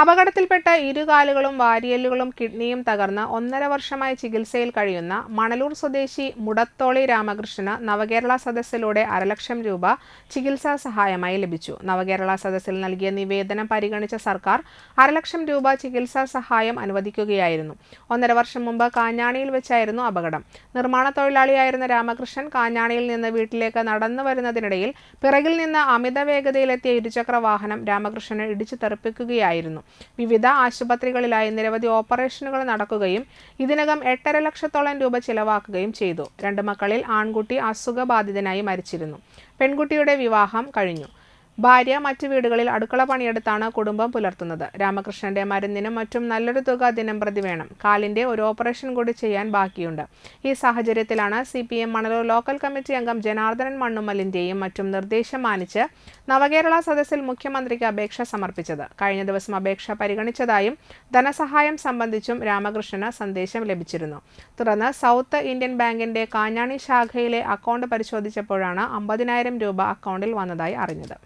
അപകടത്തിൽപ്പെട്ട ഇരുകാലുകളും വാരിയല്ലുകളും കിഡ്നിയും തകർന്ന ഒന്നര വർഷമായി ചികിത്സയിൽ കഴിയുന്ന മണലൂർ സ്വദേശി മുടത്തോളി രാമകൃഷ്ണന് നവകേരള സദസ്സിലൂടെ അരലക്ഷം രൂപ ചികിത്സാ സഹായമായി ലഭിച്ചു. നവകേരള സദസ്സിൽ നൽകിയ നിവേദനം പരിഗണിച്ച സർക്കാർ അരലക്ഷം രൂപ ചികിത്സാ സഹായം അനുവദിക്കുകയായിരുന്നു. ഒന്നര വർഷം മുമ്പ് കാഞ്ഞാണിയിൽ വെച്ചായിരുന്നു അപകടം. നിർമ്മാണ തൊഴിലാളിയായിരുന്ന രാമകൃഷ്ണൻ കാഞ്ഞാണിയിൽ നിന്ന് വീട്ടിലേക്ക് നടന്നു വരുന്നതിനിടയിൽ പിറകിൽ നിന്ന് അമിത വേഗതയിലെത്തിയ ഇരുചക്ര വാഹനം രാമകൃഷ്ണനെ ഇടിച്ചു തെറിപ്പിക്കുകയായിരുന്നു. വിവിധ ആശുപത്രികളിലായി നിരവധി ഓപ്പറേഷനുകൾ നടക്കുകയും ഇതിനകം എട്ടര ലക്ഷത്തോളം രൂപ ചിലവാക്കുകയും ചെയ്തു. രണ്ട് മക്കളിൽ ആൺകുട്ടി അസുഖബാധിതനായി മരിച്ചിരുന്നു. പെൺകുട്ടിയുടെ വിവാഹം കഴിഞ്ഞു. ഭാര്യ മറ്റു വീടുകളിൽ അടുക്കള പണിയെടുത്താണ് കുടുംബം പുലർത്തുന്നത്. രാമകൃഷ്ണന്റെ മരുന്നിനും മറ്റും നല്ലൊരു തുക ദിനം പ്രതി വേണം. കാലിന്റെ ഒരു ഓപ്പറേഷൻ കൂടി ചെയ്യാൻ ബാക്കിയുണ്ട്. ഈ സാഹചര്യത്തിലാണ് C P M Manalur local committee അംഗം ജനാർദ്ദനൻ മണ്ണുമലിന്റെയും മറ്റും നിർദ്ദേശം മാനിച്ച് നവകേരള സദസ്സിൽ മുഖ്യമന്ത്രിക്ക് അപേക്ഷ സമർപ്പിച്ചത്. കഴിഞ്ഞ ദിവസം അപേക്ഷ പരിഗണിച്ചതായും ധനസഹായം സംബന്ധിച്ചും രാമകൃഷ്ണന് സന്ദേശം ലഭിച്ചിരുന്നു. തുടർന്ന് സൗത്ത് ഇന്ത്യൻ ബാങ്കിന്റെ കാഞ്ഞാണി ശാഖയിലെ അക്കൗണ്ട് പരിശോധിച്ചപ്പോഴാണ് അമ്പതിനായിരം രൂപ അക്കൗണ്ടിൽ വന്നതായി അറിഞ്ഞത്.